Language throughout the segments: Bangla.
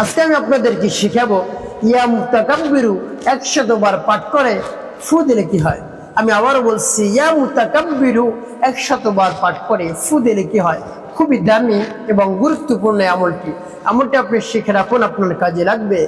আজকে আমি আপনাদেরকে শিখাবো ইয়া মুতাকাব্বিরু একশতবার পাঠ করে, ফু দিলে কি হয়? আমি আবারও বলছি ইয়া মুতাকাব্বিরু একশতবার পাঠ করে, ফু দিলে কি হয়? খুবই দামি এবং গুরুত্বপূর্ণ আমলটি। আমলটি আপনি শিখে রাখুন, আপনার কাজে লাগবে।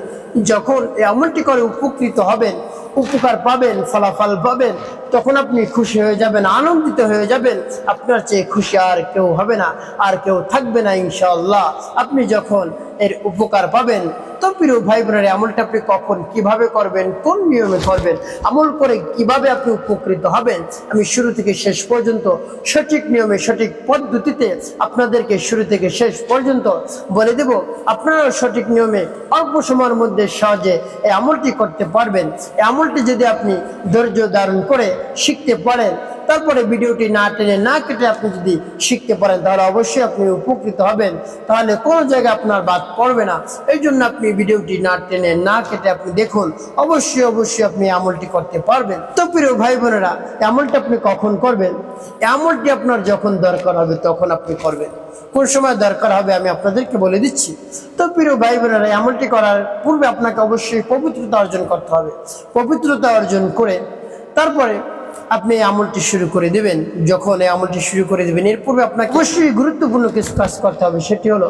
যখন এই আমলটি করে উপকৃত হবেন, উপকার পাবেন, ফলাফল পাবেন, তখন আপনি খুশি হয়ে যাবেন, আনন্দিত হয়ে যাবেন। আপনার চেয়ে খুশি আর কেউ হবে না, আর কেউ থাকবে না ইনশাল্লাহ আপনি যখন এর উপকার পাবেন তো প্রিয় ভাই বোনেরা আমলটা আপনি কখন কীভাবে করবেন, কোন নিয়মে করবেন, আমল করে কীভাবে আপনি উপকৃত হবেন, আমি শুরু থেকে শেষ পর্যন্ত সঠিক নিয়মে, সঠিক পদ্ধতিতে আপনাদেরকে শুরু থেকে শেষ পর্যন্ত বলে দেব, আপনারাও সঠিক নিয়মে অল্প সময়ের মধ্যে সহজে এই আমলটি করতে পারবেন। এই আমলটি যদি আপনি ধৈর্য ধারণ করে শিখতে পারেন তারপরে ভিডিওটি না টেনে না কেটে আপনি যদি শিখতে পারেন, তাহলে অবশ্যই আপনি উপকৃত হবেন। তাহলে কোনো জায়গায় আপনার বাদ পড়বে না। এই জন্য আপনি ভিডিওটি না টেনে না কেটে আপনি দেখুন। অবশ্যই অবশ্যই আপনি আমলটি করতে পারবেন। তো প্রিয় ভাই বোনেরা, আমলটি আপনি কখন করবেন? আমলটি আপনার যখন দরকার হবে তখন আপনি করবেন। কোন সময় দরকার হবে আমি আপনাদেরকে বলে দিচ্ছি। তো প্রিয় ভাই বোনেরা, আমলটি করার পূর্বে আপনাকে অবশ্যই পবিত্রতা অর্জন করতে হবে। পবিত্রতা অর্জন করে তারপরে আপনি এই আমলটি শুরু করে দিবেন। যখন এই আমলটি শুরু করে দেবেন, এর পূর্বে আপনাকে অবশ্যই গুরুত্বপূর্ণ কিছু কাজ করতে হবে। সেটি হলো,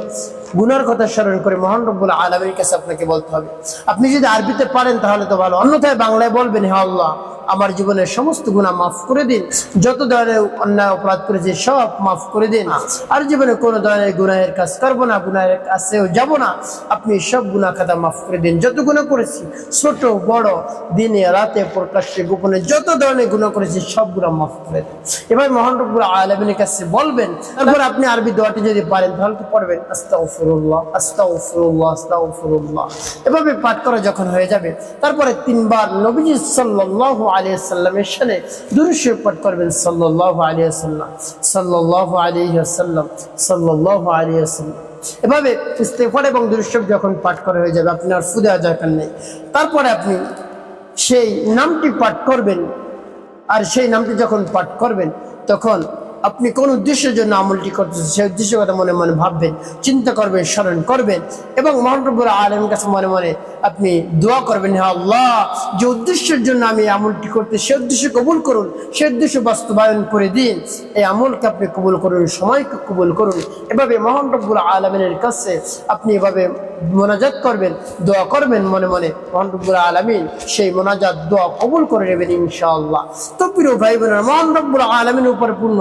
গুনার কথা স্মরণ করে মহান রব্বুল আলমীর কাছে আপনাকে বলতে হবে। আপনি যদি আরবিতে পারেন তাহলে তো ভালো। অন্যথায় বাংলায় বলবেন হ্যাঁ আল্লাহ আমার জীবনের সমস্ত গুণা মাফ করে দিন। যত ধরনের অন্যায় অপরাধ করেছি, সব মাফ করে দিন। আর জীবনে কোনো ধরনের গুনাহের কাজ করব না, গুনাহের কাছেও যাব না। আপনি সব গুণা খাতা মাফ করে দিন। যত গুণা করেছি, ছোট, বড়, দিনে, রাতে, প্রকাশ্যে, গোপনে, যত ধরনের গুণা করেছি, সব গুণা মাফ করে দিন। এবার মহান রব্বুল আলমিনের কাছে বলবেন। তারপর আপনি আরবি দোয়াটি যদি পারেন, তাহলে তো পড়বেন, আস্তাগফিরুল্লাহ আস্তাগফিরুল্লাহ আস্তাগফিরুল্লাহ। এভাবে পাঠ করা যখন হয়ে যাবে, তারপরে তিনবার নবীজি সাল্লাল্লাহু আলাইহি সাল্লামের সাথে দুরূদ পাঠ করবেন সাল্লাহ আলিয়াল্লাম সাল্লাহ আলিয়াল্লাম সাল্লাহ সাল্লাম এভাবে ইস্তেফার এবং দুরূদ যখন পাঠ করা হয়ে যাবে, আপনার ফুদে দরকার নেই। তারপরে আপনি সেই নামটি পাঠ করবেন, আর সেই নামটি যখন পাঠ করবেন, তখন আপনি কোন উদ্দেশ্যের জন্য আমলটি করতেছেন, সেই উদ্দেশ্যের কথা মনে মনে ভাববেন, চিন্তা করবেন, স্মরণ করবেন এবং মহানবুর আলমের কাছে মনে মনে আপনি দোয়া করবেন হ্যাঁ আল্লাহ, যে উদ্দেশ্যের জন্য আমি আমলটি করতে, সে উদ্দেশ্য কবুল করুন, সে উদ্দেশ্য বাস্তবায়ন করে দিন, এই আমলকে আপনি কবুল করুন, সময়কে কবুল করুন। এভাবে মহান রব্বুল আলমিনের কাছে আপনি এভাবে মোনাজাত করবেন, দোয়া করবেন মনে মনে। মহান রব্বুল আলমিন সেই মোনাজাত দোয়া কবুল করে নেবেন ইনশাআল্লাহ। তো প্রিয় ভাই বোনেরা মহান রব্বুল আলমিনের উপর পূর্ণ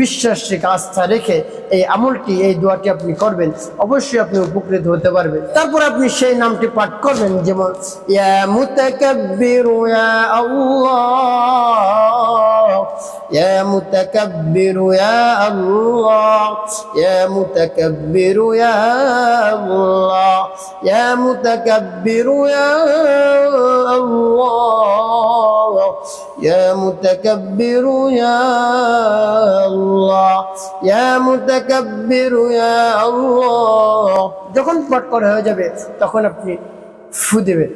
বিশ্বাস রেখে, আস্থা রেখে এই আমলটি, এই দোয়াটি আপনি করবেন, অবশ্যই আপনি উপকৃত হতে পারবেন। তারপর আপনি সেই নামটি পাঠ করবেন, যেমন, ইয়া মুতাকাব্বিরু ইয়া আল্লাহ। ইয়া মুতাকাব্বিরু ইয়া আল্লাহ ইয়া মুতাকাব্বিরু ইয়া আল্লাহ ইয়া মুতাকাব্বিরু ইয়া আল্লাহ ইয়া মুতাকাব্বিরু ইয়া আল্লাহ ইয়া মুতাকাব্বিরু ইয়া আল্লাহ যখন পাঠ করা হয়ে যাবে, তখন আপনি ফু দেবেন।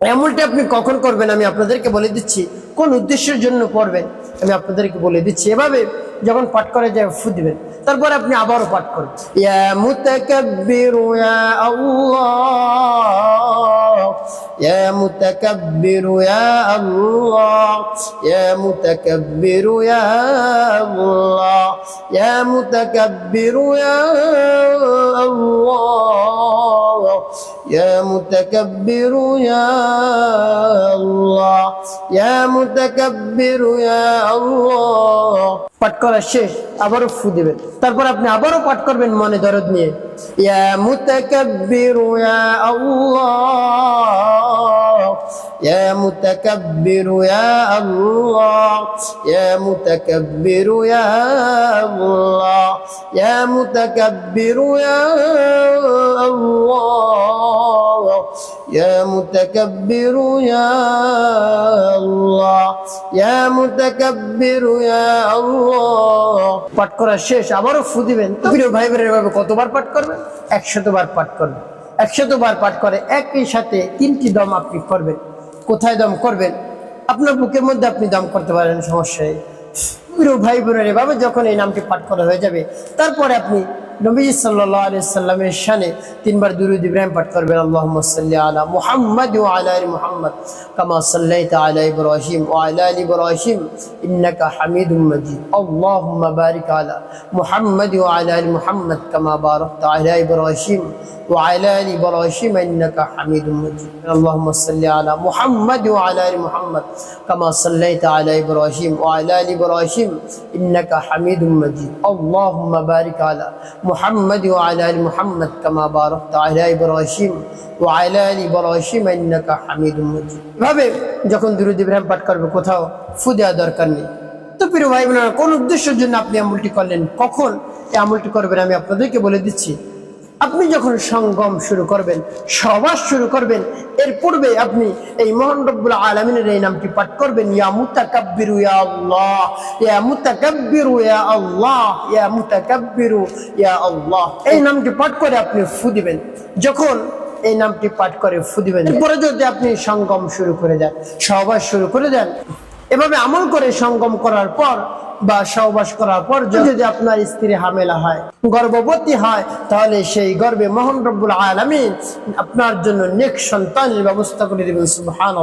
এমনটি আপনি কখন করবেন আমি আপনাদেরকে বলে দিচ্ছি। কোন উদ্দেশ্যের জন্য করবেন আমি আপনাদেরকে বলে দিচ্ছি। এভাবে যখন পাঠ করে যায় ফু দিবেন। তারপরে আপনি আবারও পাঠ করবেন ইয়া ইয়া ইয়া متكبر يا الله يا متكبر يا الله. পাঠ করা শেষ আবারও ফু দিবেন। তারপর আপনি আবারও পাঠ করবেন মনে দরদ নিয়ে। ইয়া মুতাকাব্বির ইয়া আল্লাহ ইয়া মুতাকাব্বিরু ইয়া আল্লাহ ইয়া মুতাকাব্বিরু ইয়া আল্লাহ ইয়া মুতাকাব্বিরু ইয়া আল্লাহ ইয়া মুতাকাব্বিরু ইয়া আল্লাহ ইয়া মুতাকাব্বিরু ইয়া আল্লাহ পাঠ করা শেষ, আবারও ফু দিবেন। প্রিয় ভাই বোনের এভাবে কতবার পাঠ করবেন? একশতবার পাঠ করবেন। একশতবার পাঠ করে, একই সাথে তিনটি দম আপনি করবেন। কোথায় দম করবেন? আপনার বুকের মধ্যে আপনি দম করতে পারেন সমস্যায় পুরো ভাই বোনের এভাবে যখন এই নামটি পাঠ করা হয়ে যাবে, তারপরে আপনি نبي صلى الله عليه وسلم شانه تین بار درود إبراهيم پڑھ کر بل اللهم صل على محمد وعلى ال محمد كما صليت على إبراهيم وعلى ال إبراهيم انك حميد مجيد اللهم بارك على محمد وعلى ال محمد كما باركت على إبراهيم وعلى ال إبراهيم انك حميد مجيد اللهم صل على محمد وعلى ال محمد كما صليت على إبراهيم وعلى ال إبراهيم انك حميد مجيد اللهم بارك على محمد وعلى ال محمد كما باركت على ابراهيم وعلى ال ابراهيم انك حميد مجيد ভাবে যখন দুরুদ ইব্রাহিম পাঠ করবে কোথাও ফু দেওয়া দরকার নেই তো প্রিয় ভাই বোনেরা কোন উদ্দেশ্যের জন্য আপনি আমলটি করলেন কখন এই আমলটি করবেন আমি আপনাদেরকে বলে দিচ্ছি আপনি যখন সঙ্গম শুরু করবেন সবাস শুরু করবেন, এর পূর্বে আপনি এই মোহন রব্বুল আলমিনের এই নামটি পাঠ করবেন, ইয়া মুতাকাব্বিরু ইয়া আল্লাহ, ইয়া মুতাকাব্বিরু ইয়া আল্লাহ, ইয়া মুতাকাব্বিরু ইয়া আল্লাহ। এই নামটি পাঠ করে আপনি ফু দিবেন। যখন এই নামটি পাঠ করে ফু দিবেন, এরপরে যদি আপনি সঙ্গম শুরু করে দেন সহবাস শুরু করে দেন এভাবে আমল করে সঙ্গম করার পর বা সহবাস করার পর যদি আপনার স্ত্রী হামেলা হয়, গর্ভবতী হয়, তাহলে সেই গর্বে মোহন রব্বুল আলমিন আপনার জন্য নেক সন্তানের ব্যবস্থা করে দেবেন সুবহান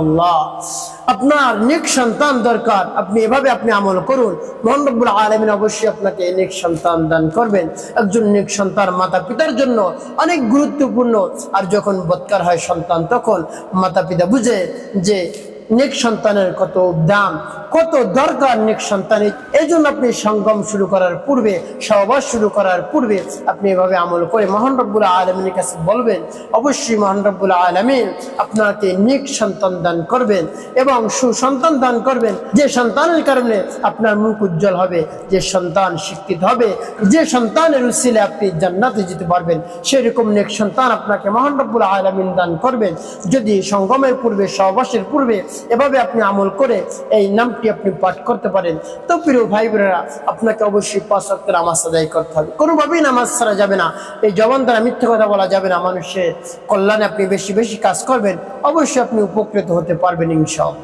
আপনার নেক সন্তান দরকার, আপনি এভাবে আপনি আমল করুন। মোহন রব্বুল আলমিন অবশ্যই আপনাকে নেক সন্তান দান করবেন। একজন নেক সন্তান মাতা পিতার জন্য অনেক গুরুত্বপূর্ণ। আর যখন বৎকার হয় সন্তান, তখন মাতা পিতা বুঝে যে নেক সন্তানের কত দাম কত দরকার নেক সন্তানের? এই জন্য আপনি সঙ্গম শুরু করার পূর্বে, সহবাস শুরু করার পূর্বে আপনি এভাবে আমল করে মহান রব্বুল আলমিনের কাছে বলবেন, অবশ্যই মহান রব্বুল আলমিন আপনাকে নেক সন্তান দান করবেন এবং সুসন্তান দান করবেন। যে সন্তানের কারণে আপনার মুখ উজ্জ্বল হবে, যে সন্তান শিক্ষিত হবে, যে সন্তানের উচিলে আপনি জান্নাতে যেতে পারবেন, সেরকম নেক সন্তান আপনাকে মহান রব্বুল আলমিন দান করবেন। যদি সঙ্গমের পূর্বে, সহবাসের পূর্বে এভাবে আপনি আমল করে এই নামটি আপনি পাঠ করতে পারেন, তো প্রিয় ভাই বোনেরা, আপনাকে অবশ্যই পাঁচ অক্টের আমার আদায় করতে হবে। কোনোভাবেই নামাজ ছাড়া যাবে না। এই জবান দ্বারা মিথ্যে কথা বলা যাবে না। মানুষের কল্যাণে আপনি বেশি বেশি কাজ করবেন, অবশ্যই আপনি উপকৃত হতে পারবেন ইনশাআল্লাহ।